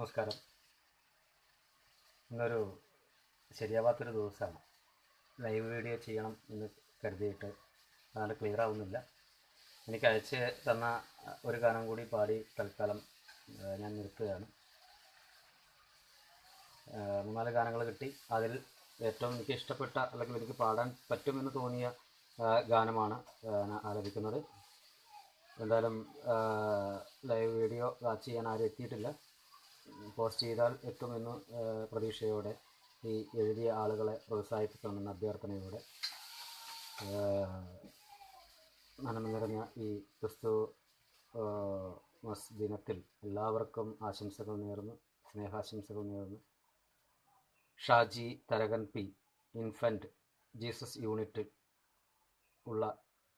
നമസ്കാരം. ഇന്നൊരു ശരിയാവാത്തൊരു ദിവസമാണ്. ലൈവ് വീഡിയോ ചെയ്യണം എന്ന് കരുതിയിട്ട് അതാണ് ക്ലിയർ ആവുന്നില്ല. എനിക്ക് അയച്ച് തന്ന ഒരു ഗാനം കൂടി പാടി തൽക്കാലം ഞാൻ നിർത്തുകയാണ്. മൂന്നാൽ ഗാനങ്ങൾ കിട്ടി. അതിൽ ഏറ്റവും എനിക്ക് ഇഷ്ടപ്പെട്ട അല്ലെങ്കിൽ എനിക്ക് പാടാൻ പറ്റുമെന്ന് തോന്നിയ ഗാനമാണ് ആലപിക്കുന്നത്. എന്തായാലും ലൈവ് വീഡിയോ വാച്ച് ചെയ്യാൻ ആരും എത്തിയിട്ടില്ല. പോസ്റ്റ് ചെയ്താൽ എത്തുമെന്ന് പ്രതീക്ഷയോടെ ഈ എഴുതിയ ആളുകളെ പ്രോത്സാഹിപ്പിക്കണമെന്ന അഭ്യർത്ഥനയോടെ മനം നിറഞ്ഞ ഈ ക്രിസ്തു മസ് ദിനത്തിൽ എല്ലാവർക്കും ആശംസകൾ നേർന്നു സ്നേഹാശംസകൾ നേർന്നു. Shaji Tharakan P infant Jesus unit ഉള്ള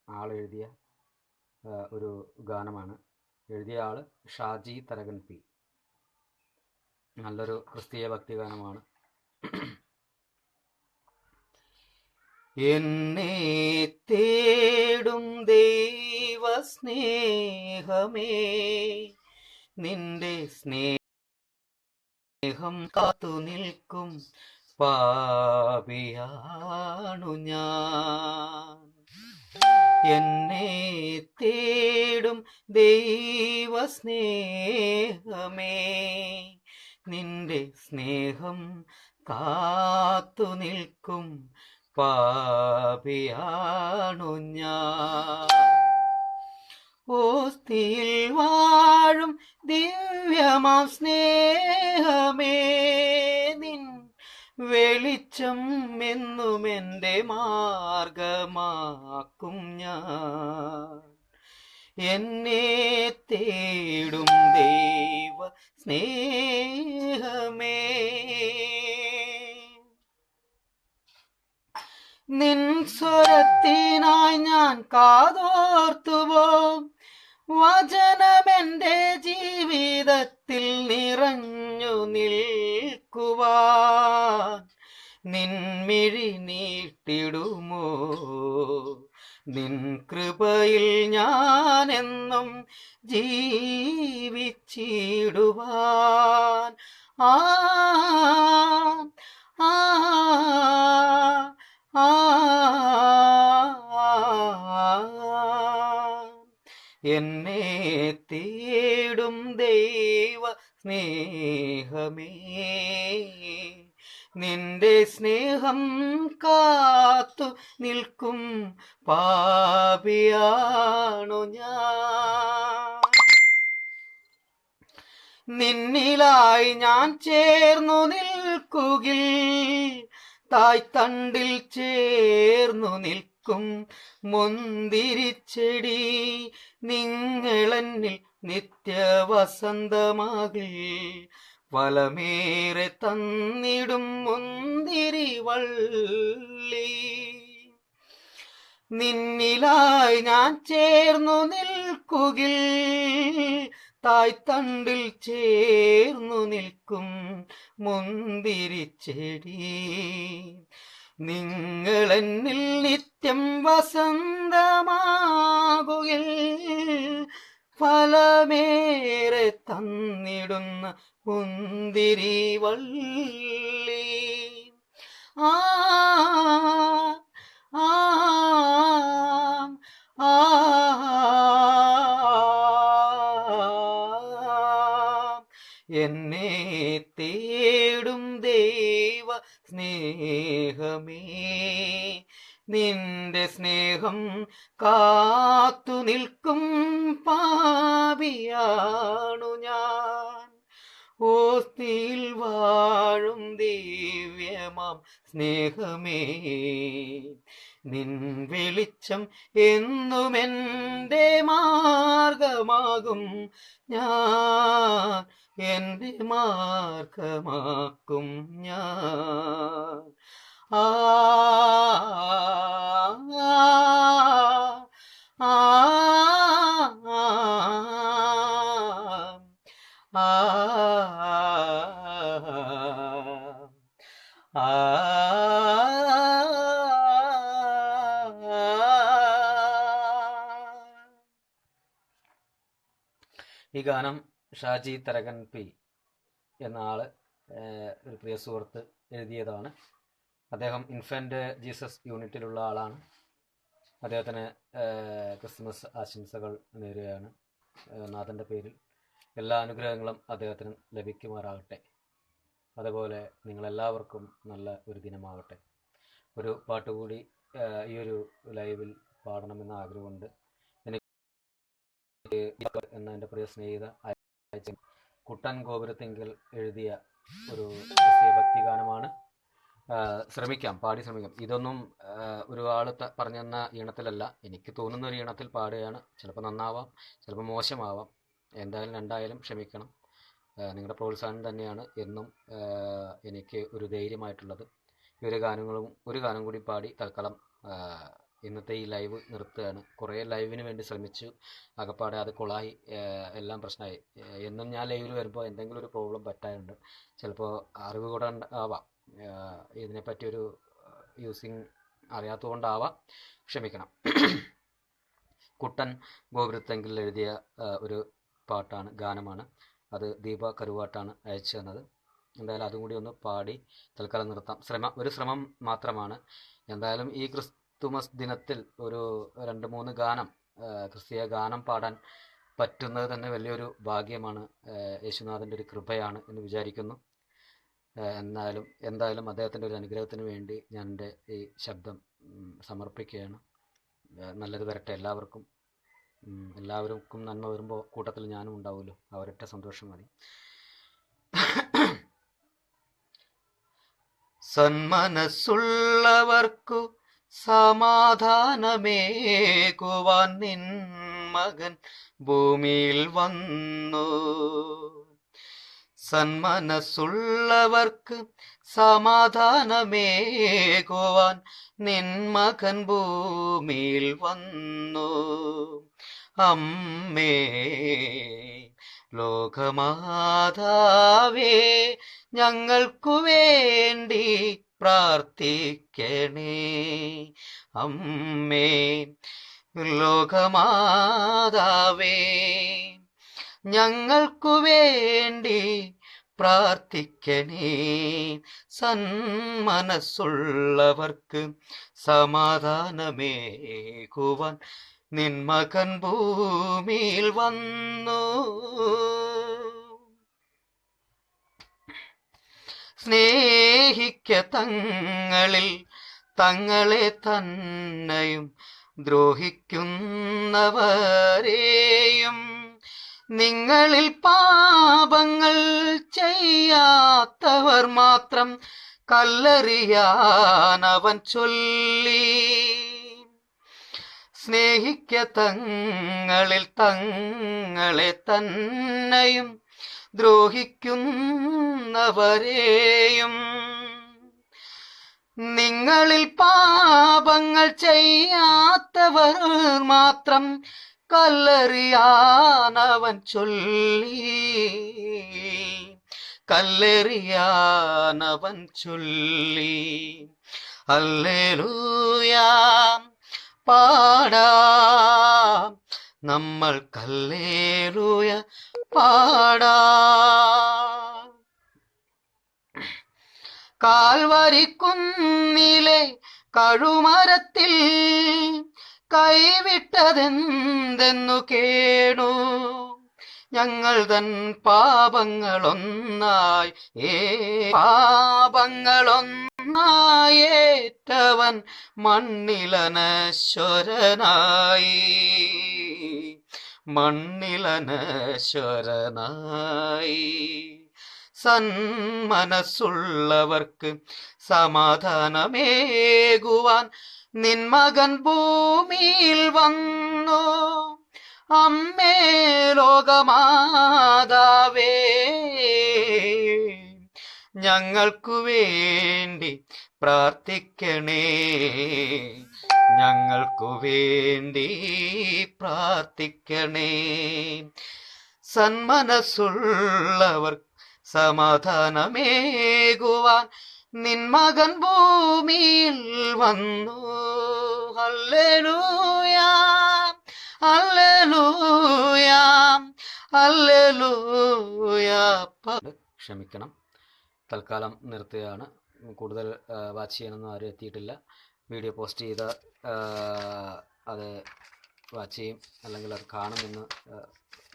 ആളെഴുതിയ ഒരു ഗാനമാണ്. എഴുതിയ ആൾ ഷാജി തരകൻ പി. നല്ലൊരു ക്രിസ്തീയ ഭക്തിഗാനമാണ്. എന്നെ തേടും ദൈവ സ്നേഹമേ നിന്റെ സ്നേഹം കാത്തു നിൽക്കും പാപിയാണു ഞാൻ. എന്നെ തേടും ദൈവ സ്നേഹമേ നിന്റെ സ്നേഹം കാത്തു നിൽക്കും പാപിയാണു ഞാൻ. ഓസ്തിയിൽ വാഴും ദിവ്യമാം സ്നേഹമേ നിൻ വെളിച്ചം എന്നും എന്റെ മാർഗമാക്കും ഞാൻ. എന്നെ തേടും ദൈവ സ്നേഹമേ. നിൻ സ്വരത്തിനായി ഞാൻ കാതോർത്തുവോ? വചനമെന്റെ ജീവിതത്തിൽ നിറഞ്ഞു നിൽക്കുവാൻ നിൻമിഴി നീട്ടിടുമോ? നിൻ കൃപയിൽ ഞാനെന്നും ജീവിച്ചിടുവാൻ ആ ആ എന്നെ തേടും ദൈവ സ്നേഹമേ നിന്റെ സ്നേഹം കാത്തു നിൽക്കും പാപിയാണു ഞാൻ. നിന്നിലായി ഞാൻ ചേർന്നു നിൽക്കുകിൽ തായ്തണ്ടിൽ ചേർന്നു നിൽക്കും മുന്തിരിച്ചെടി നിങ്ങളെന്നിൽ നിത്യവസന്തമാകിൽ. വലമേറെ തന്നിടും മുന്തിരി വള്ളി. നിന്നിലായി ഞാൻ ചേർന്നു നിൽക്കുകിൽ തായ്തണ്ടിൽ ചേർന്നു നിൽക്കും മുന്തിരിച്ചെടി നിങ്ങളെന്നിൽ നിത്യം വസന്തമാകുകിൽ ഫലമേറെ തന്നിടുന്ന മുന്തിരി വള്ളി. ആ എന്നെ തേടും ദൈവ സ്നേഹമേ. നിന്റെ സ്നേഹം കാത്തു നിൽക്കും പാപിയാണു ഞാൻ. ഓസ്തിയിൽ വാഴും ദിവ്യമാം സ്നേഹമേ. നിൻ വെളിച്ചം എന്നുമെന്റെ മാർഗമാകും. ഞാൻ എന്റെ മാർഗമാക്കും ഞാൻ. ഈ ഗാനം ഷാജി തരകൻ പി എന്ന ആൾ ഒരു പ്രിയ സുഹൃത്ത് എഴുതിയതാണ്. അദ്ദേഹം ഇൻഫന്റ് ജീസസ് യൂണിറ്റിലുള്ള ആളാണ്. അദ്ദേഹത്തിന് ക്രിസ്മസ് ആശംസകൾ നേരുകയാണ് നാഥന്റെ പേരിൽ. എല്ലാ അനുഗ്രഹങ്ങളും അദ്ദേഹത്തിന് ലഭിക്കുമാറാകട്ടെ. അതുപോലെ നിങ്ങളെല്ലാവർക്കും നല്ല ഒരു ദിനമാവട്ടെ ഒരു പാട്ടുകൂടി കൂടി ഈ ഒരു ലൈവിൽ പാടണമെന്ന് ആഗ്രഹമുണ്ട്. എനിക്ക് എന്ന എന്റെ പ്രിയ സ്നേഹിത കുട്ടൻ ഗോപുരത്തെങ്കിൽ എഴുതിയ ഒരു ഭക്തിഗാനമാണ്. ശ്രമിക്കാം പാടി ശ്രമിക്കാം. ഇതൊന്നും ഒരു ആൾ പറഞ്ഞെന്ന ഈണത്തിലല്ല. എനിക്ക് തോന്നുന്ന ഒരു ഈണത്തിൽ പാടുകയാണ്. ചിലപ്പോൾ നന്നാവാം ചിലപ്പോൾ മോശമാവാം. എന്തായാലും രണ്ടായാലും ക്ഷമിക്കണം. നിങ്ങളുടെ പ്രോത്സാഹനം തന്നെയാണ് എന്നും എനിക്ക് ഒരു ധൈര്യമായിട്ടുള്ളത്. ഈ ഒരു ഗാനങ്ങളും ഒരു ഗാനം കൂടി പാടി തൽക്കാലം ഇന്നത്തെ ഈ ലൈവ് നിർത്തുകയാണ്. കുറേ ലൈവിന് വേണ്ടി ശ്രമിച്ചു. അകപ്പാടെ അത് കൊളായി എല്ലാം പ്രശ്നമായി. എന്നും ഞാൻ ലൈവിൽ വരുമ്പോൾ എന്തെങ്കിലും ഒരു പ്രോബ്ലം പറ്റാറുണ്ട് ചിലപ്പോൾ അറിവ് കൂടെ ആവാം. ഇതിനെപ്പറ്റി ഒരു യൂസിങ് അറിയാത്തതുകൊണ്ടാവാം. ക്ഷമിക്കണം. കുട്ടൻ ഗോപുരത്തെങ്കിൽ എഴുതിയ ഒരു പാട്ടാണ് ഗാനമാണ്. അത് ദീപ കരുവാട്ടാണ് അയച്ചു തന്നത്. എന്തായാലും അതും കൂടി ഒന്ന് പാടി തൽക്കാലം നിർത്താം. ശ്രമം ഒരു ശ്രമം മാത്രമാണ്. എന്തായാലും ഈ ക്രിസ്തുമസ് ദിനത്തിൽ ഒരു രണ്ട് മൂന്ന് ഗാനം ക്രിസ്തീയ ഗാനം പാടാൻ പറ്റുന്നത് തന്നെ വലിയൊരു ഭാഗ്യമാണ്. യേശുനാഥന്റെ ഒരു കൃപയാണ് എന്ന് വിചാരിക്കുന്നു. എന്നാലും എന്തായാലും അദ്ദേഹത്തിന്റെ ഒരു അനുഗ്രഹത്തിന് വേണ്ടി ഞാൻ എന്റെ ഈ ശബ്ദം സമർപ്പിക്കുകയാണ്. നല്ലത് വരട്ടെ എല്ലാവർക്കും. എല്ലാവർക്കും നന്മ വരുമ്പോൾ കൂട്ടത്തിൽ ഞാനും ഉണ്ടാവുമല്ലോ. അവരൊറ്റ സന്തോഷം മതി. സന്മനസ്സുള്ളവർക്കു സമാധാനമേകുവാൻ നിൻ മകൻ ഭൂമിയിൽ വന്നു. സന്മനസ്സുള്ളവർക്ക് സമാധാനമേകുവാൻ നിൻ മകൻ ഭൂമിയിൽ വന്നു. അമ്മേ ലോകമാതാവേ ഞങ്ങൾക്കു വേണ്ടി പ്രാർത്ഥിക്കണേ. അമ്മേ ലോകമാതാവേ ഞങ്ങൾക്കു വേണ്ടി പ്രാർത്ഥിക്കണേ. സന്മനസ്സുള്ളവർക്ക് സമാധാനമേകുവാൻ നിൻ മകൻ ഭൂമിയിൽ വന്നു. സ്നേഹിക്ക തങ്ങളിൽ തങ്ങളെ തന്നെയും ദ്രോഹിക്കുന്നവരെയും നിങ്ങളിൽ പാപങ്ങൾ ചെയ്യാത്തവർ മാത്രം കല്ലറിയാനവൻ ചൊല്ലി. സ്നേഹിക്ക തങ്ങളിൽ തങ്ങളെ തന്നെയും ദ്രോഹിക്കുന്നവരെയും. നിങ്ങളിൽ പാപങ്ങൾ ചെയ്യാത്തവർ മാത്രം കല്ലെറിയാനവൻ ചൊല്ലി കല്ലെറിയാനവൻ ചൊല്ലി അല്ലേലൂയാം പാടാം നമ്മൾ കല്ലേലൂയ പാടാം കാൽവരിക്കുന്നിലെ കഴുമരത്തിൽ കൈവിട്ടതെന്തെന്നു കേണു ഞങ്ങൾ തൻ പാപങ്ങളൊന്നായി ഏ പാപങ്ങളൊന്നായേറ്റവൻ മണ്ണിലനശ്വരനായി. മണ്ണിലനശ്വരനായി. സന്മനസ്സുള്ളവർക്ക് സമാധാനമേകുവാൻ നിൻമകൻ ഭൂമിയിൽ വന്നു. അമ്മേ ലോകമാതാവേ ഞങ്ങൾക്കു വേണ്ടി പ്രാർത്ഥിക്കണേ. ഞങ്ങൾക്കു വേണ്ടി പ്രാർത്ഥിക്കണേ. സന്മനസ്സുള്ളവർ സമാധാനമേകുവാൻ നിൻമകൻ ഭൂമിയിൽ വന്നു. ഹല്ലേലൂയാ ഹല്ലേലൂയാ ഹല്ലേലൂയാ. ക്ഷമിക്കണം. തൽക്കാലം നിർത്തുകയാണ്. കൂടുതൽ വാച്ച് ചെയ്യാനൊന്നും ആരും എത്തിയിട്ടില്ല. വീഡിയോ പോസ്റ്റ് ചെയ്ത അത് വാച്ച് ചെയ്യും. അല്ലെങ്കിൽ അത് കാണുമെന്ന്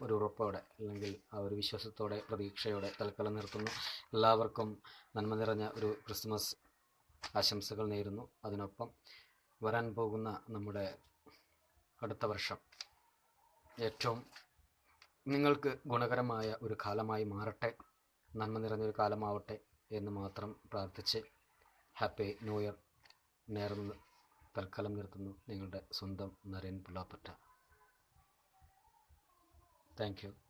ഒരു ഉറപ്പോടെ അല്ലെങ്കിൽ ആ ഒരു വിശ്വാസത്തോടെ പ്രതീക്ഷയോടെ തൽക്കാലം നിർത്തുന്നു. എല്ലാവർക്കും നന്മ നിറഞ്ഞ ഒരു ക്രിസ്മസ് ആശംസകൾ നേരുന്നു. അതിനൊപ്പം വരാൻ പോകുന്ന നമ്മുടെ അടുത്ത വർഷം ഏറ്റവും നിങ്ങൾക്ക് ഗുണകരമായ ഒരു കാലമായി മാറട്ടെ നന്മ നിറഞ്ഞൊരു കാലമാവട്ടെ എന്ന് മാത്രം പ്രാർത്ഥിച്ച് ഹാപ്പി ന്യൂ ഇയർ നേർന്ന് തൽക്കാലം നിർത്തുന്നു. നിങ്ങളുടെ സ്വന്തം നരേൻ പുള്ളാപ്പറ്റ. Thank you.